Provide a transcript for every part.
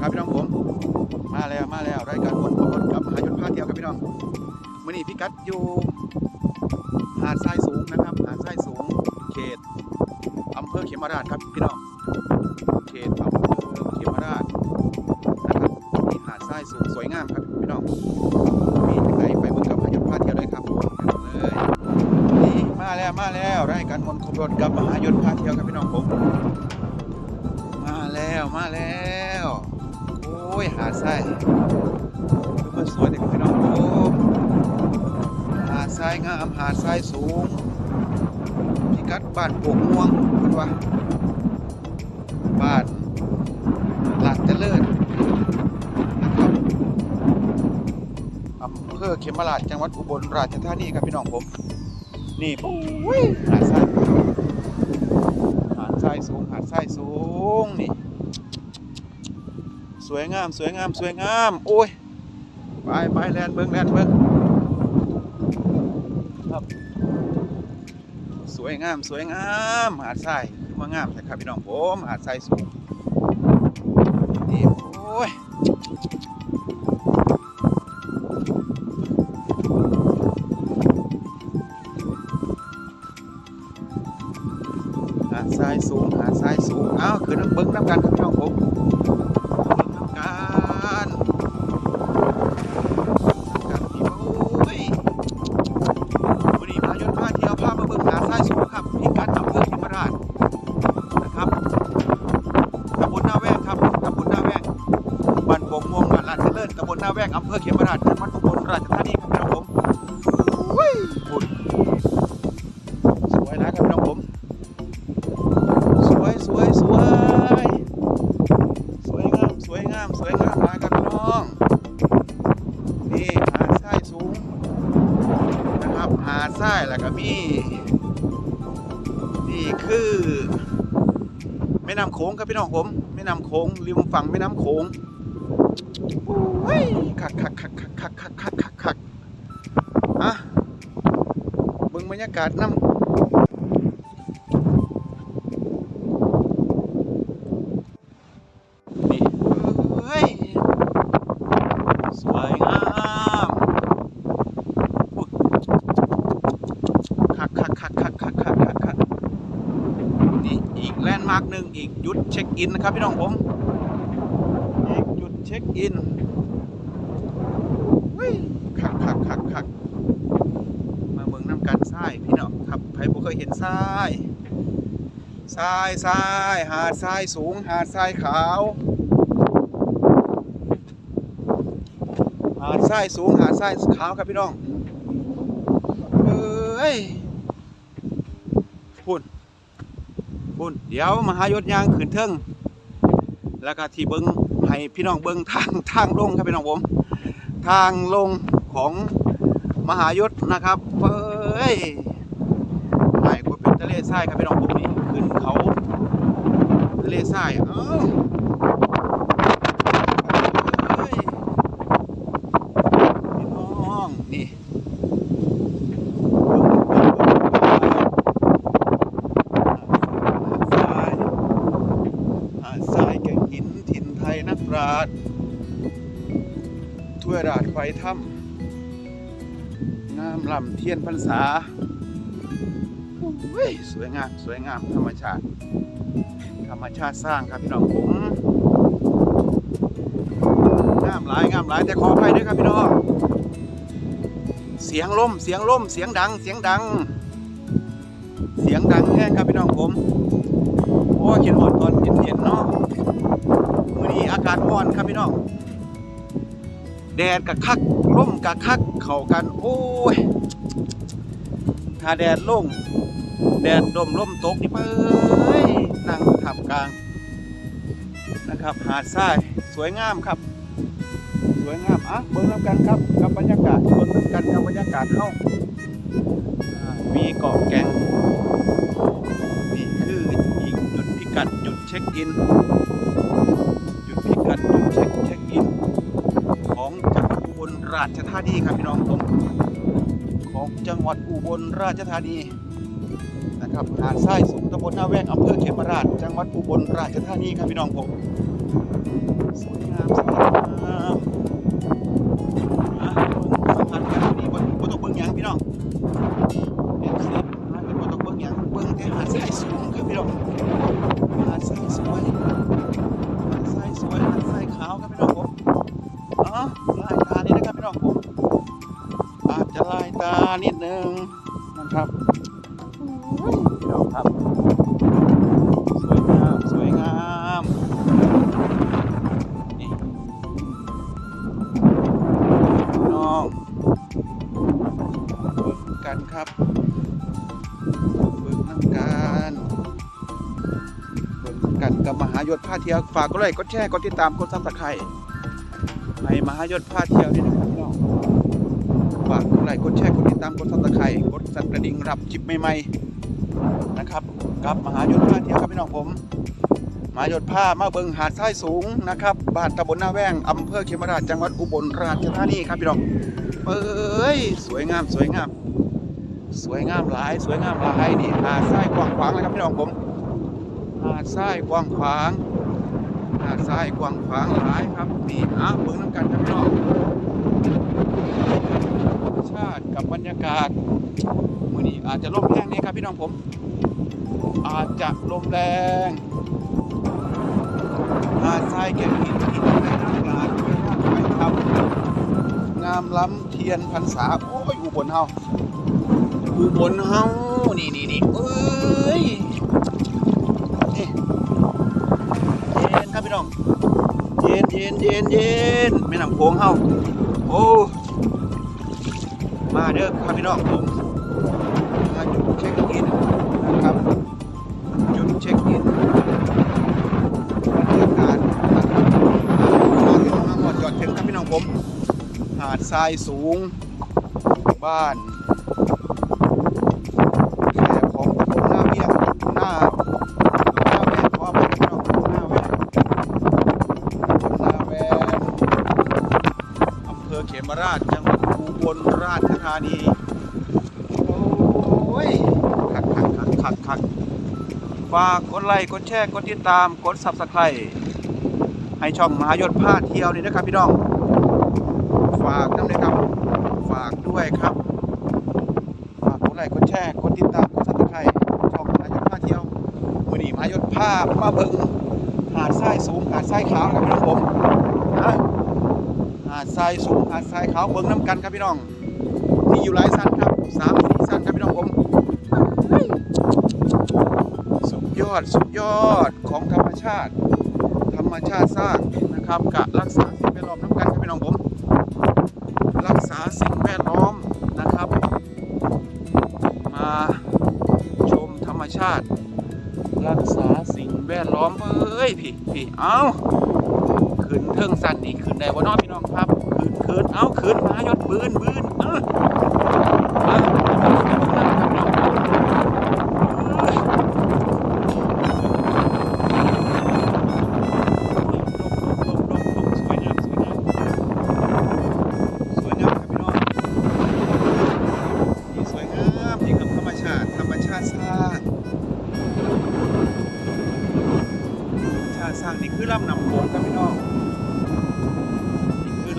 ครับพี่น้องผม มาแล้วมาแล้วรายการคนคนกับมหายนพาเทียวครับพี่น้องมื่อนี้พี่กัดอยู่หาดทรายสูงนะครับ หาดทรายสูง เขตอำเภอเขมราชครับพี่น้องเขตอำเภอเขมราชนะครับมีหาดทรายสูงสวยงามครับพี่น้องมีไหนไปเบิ่งกับมหายนพาเทียวเลยครับผมเลยนี่มาแล้วมาแล้วรายการคนขบวนกับมหายนพาเที่ยวครับพี่น้องผม แล้วมาแล้วโอ้ยหาดทรายคือมันสวยแต่พี่น้องโอ้หาดทรายงามหาดทรายสูงพิกัดบ้านโป่งม่วงเพิ่นว่าบ้านลาดเจริญนะครับอำเภอเขมราชจังหวัดอุบลราชธานีครับพี่น้องผมนี่โอ้ยหาดทรายหาดทรายสูงหาดทรายสูงนี่ สวยงามสวยงามสวยงาม โอ้ย ไปไปแลนเบิ้งแลนเบิ้งครับ สวยงามสวยงามหาดทรายมางามแต่ครับพี่น้องผมหาดทรายสูงนี่โอ้ยหาดทรายสูงหาดทรายสูงอ้าวคือน้ำเบิ้งน้ำกันครับพี่น้องผม ราชจังหวัดอุบลราชธานีครับพี่น้องผมโอ้ยบุญสวยนะครับพี่น้องผม สวยสวยสวยสวยงามสวยงามสวยงามมาครับน้อง นี่หาดทรายสูงนะครับหาดทรายแล้วก็มีนี่คือแม่น้ำโขงครับพี่น้องผมแม่น้ำโขงริมฝั่งแม่น้ำโขง โอ้ยคักคักคักคักคักคักคักคักคักอะบิ่งบรรยากาศน้ำนี่เฮ้ยสวยงามคักคักคักคักคักคักคักนี่อีกแลนด์มาร์กหนึ่งอีกจุดเช็คอินนะครับพี่น้องผม เช็คอินเฮ้ยคักคักคักคักมาเมืองน้ำกันทรายพี่น้องครับใครบ่เคยเห็นทรายทรายทรายหาดทรายสูง หาดทรายขาว หาดทรายสูง หาดทรายขาวครับพี่น้องเอ้ยพุ่นพุ่นเดี๋ยวมหายศยางขืนเทิงแล้วก็ที่เบิง ให้พี่น้องเบิงทางทางลงครับพี่น้องผม ทางลงของมหายศนะครับเอ้ยหายก็เป็นทะเลทรายครับพี่น้องผมนี่ขึ้นเขาทะเลทรายเอ้าเอ้ย พี่น้องนี่หาดทรายหาดทรายแก่งหินถิ่นไทยนักปราชญ์ ถ้วยราดไฟถ้ำงามลำเทียนพรรษาโอ้ยสวยงามสวยงามธรรมชาติ ธรรมชาติสร้างครับพี่น้องผมงามหลายงามหลายแต่ขออภัยด้วยครับพี่น้องเสียงลมเสียงลมเสียงดังเสียงดัง เสียงดังแห้งครับพี่น้องผมโอ้คิดหอดตอนเย็นๆเนาะมื้อนี้อากาศร้อนครับพี่น้อง แดดกะคักลมกะคัก เข้ากัน โอ้ยถ้าแดดลงแดดดมลมตกนี่เอ้ยนั่งท่ามกลางนะครับ หาดทรายสวยงามครับ สวยงามอะเบิ่งน้ำกันครับกับบรรยากาศเบิ่งน้ำกันกับบรรยากาศเฮาอ่ามีเกาะแก่งนี่คืออีกจุดพิกัดจุดเช็คอิน ราชธานีครับพี่น้องผมของจังหวัดอุบลราชธานีนะครับหาดทรายสูงตำบลหน้าแวกอำเภอเขมราช จังหวัดอุบลราชธานีครับพี่น้องผม ที่ยวฝากก็เลยกดแชร์กดติดตามกดซับสไครต์ให้มหายศพาเที่ยวด้วยนะครับพี่น้องฝากกดไลค์กดแชร์กดติดตามกดซับสไครต์กดสั่นกระดิ่งรับจิบใหม่ๆนะครับกับมหายศพาเที่ยวครับพี่น้องผมมายศผ้ามาเบิงหาดทรายสูงนะครับบ้านตำบลนาแวงอำเภอเขมราชจังหวัดอุบลราชธานีครับพี่น้องเอ้ยสวยงามสวยงาม สวยงามหลาย สวยงามหลายนี่หาดทรายกว้างขวางเลยครับพี่น้องผมหาดทรายกว้างขวาง หาดทรายกว้างขวางหลายครับนี่อะเบิ่งน้ำกันครับพี่น้องธรรมชาติกับบรรยากาศมื้อนี้อาจจะลมแรงนี่ครับพี่น้องผม อาจจะลมแรงหาดทรายเก็บหินหินในอากาศไม่น่าไปทำงามล้ำเทียนพรรษาโอ้ยอุบลเฮาอุบลเฮานี่นี่นี่เอ้ย เย็นเย็นเย็นเย็นแม่น้ำโขงเฮาโอ้มาเด้อครับพี่น้องผมมาจุดเช็คอินนะครับจุดเช็คอินบรรยากาศมาหมดจอดถึงครับพี่น้องผม หาดทรายสูง บ้านแขกของตำบลหน้าเวียงหน้าหน้าแวงขอไปพี่น้องหน้าแวงหน้าแวงอำเภอเข มราชจังหวัดอุบลราชธานี โอ้ยคักคักคักคักคักฝากกดไลค์กดแชร์กดติดตามกด Subscribe ให้ช่องมหายศพาเที่ยวนี่นะครับพี่น้อง ฝากน้ำเลยครับ ฝากด้วยครับ ฝากกดไลค์กดแชร์กดติดตามกด Subscribe ช่องมหายศพาเที่ยวมือนี้มหายศพามาเบิ่งหาดทรายสูงหาดทรายขาวครับพี่น้องผมนะหาดทรายสูงหาดทรายขาวเบิ่งน้ำกันครับพี่น้องมีอยู่หลายสั้นครับสามสี่สั้นครับพี่น้องผมสุดยอดสุดยอดของธรรมชาติ ธรรมชาติสร้างนะครับกะรักษาสิ่งแวดล้อมน้ำกันครับพี่น้องผม รักษาสิ่งแวดล้อมนะครับ มาชมธรรมชาติ รักษาสิ่งแวดล้อมเอ้ยพี่พี่เอา ขึ้นเทิงสั่นนี่ขึ้นได้บ่น้องพี่น้องครับขึ้นขึ้นเอ้าขึ้นมายอดบืนบืนเออมา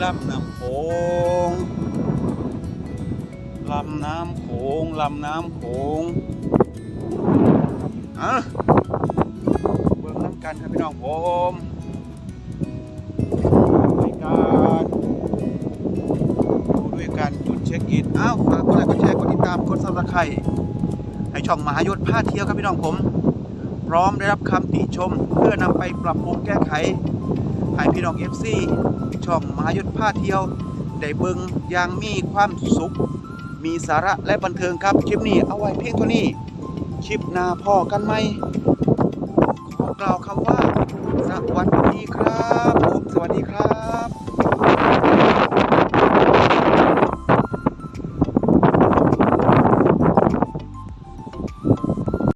ลำน้ำโขงลำน้ำโขงลำน้ำโขงอะเบิ่งน้ำกันครับพี่น้องผมด้วยการดูด้วยการจุดเช็คอินอ้าวฝากกดไลค์กดแชร์กดติดตามกดซับสไครต์ให้ช่องมหายศพาเที่ยวครับพี่น้องผม พร้อมได้รับคำติชม เพื่อนำไปปรับปรุงแก้ไขให้พี่น้อง FC ช่องมหายศ พาเที่ยว ได้เบิงอย่างมีความสุข มีสาระและบันเทิงครับ คลิปนี้เอาไว้เพียงเท่านี้ คลิปหน้าพ่อกันไหมขอกล่าวคำว่า สวัสดีครับผมสวัสดีครับ